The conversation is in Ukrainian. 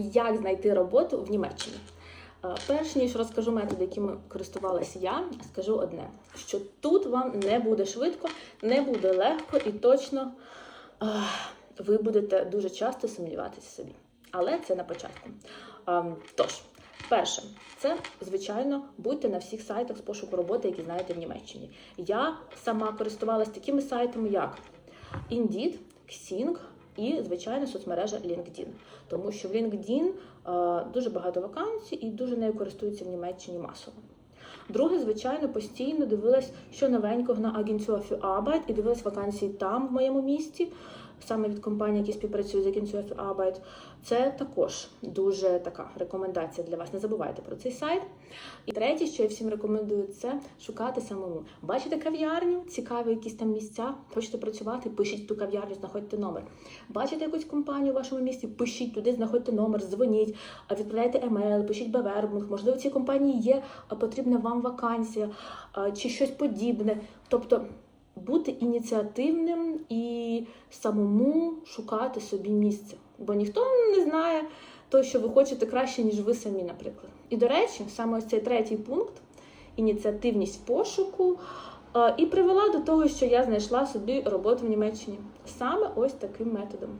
Як знайти роботу в Німеччині? Е, Перш ніж розкажу методи, якими користувалася я, скажу одне: що тут вам не буде швидко, не буде легко і точно е, ви будете дуже часто сумніватися собі. Але це на початку. Ем, Тож, перше, це звичайно будьте на всіх сайтах з пошуку роботи, які знаєте в Німеччині. Я сама користувалася такими сайтами, як Indeed, Xing і, звичайно, соцмережа LinkedIn. Тому що в LinkedIn е, дуже багато вакансій і дуже нею користуються в Німеччині масово. Друге, звичайно, постійно дивилась, що новенького на агенцію Arbeit і дивилась вакансії там, в моєму місті, саме від компаній, які співпрацюють з агенцією für Arbeit. Це також дуже така рекомендація для вас. Не забувайте про цей сайт. І третє, що я всім рекомендую, це шукати самому. Бачите кав'ярню, цікаві якісь там місця, хочете працювати, пишіть ту кав'ярню, знаходьте номер. Бачите якусь компанію в вашому місті, пишіть туди, знаходьте номер, дзвоніть, відправляйте емейл, пишіть бевербунг. Можливо, в цій компанії є потрібна вам вакансія чи щось подібне. Тобто бути ініціативним і самому шукати собі місце. Бо ніхто не знає то, що ви хочете краще, ніж ви самі, наприклад. І до речі, саме ось цей третій пункт ініціативність пошуку. е, І привела до того, що я знайшла собі роботу в Німеччині саме ось таким методом.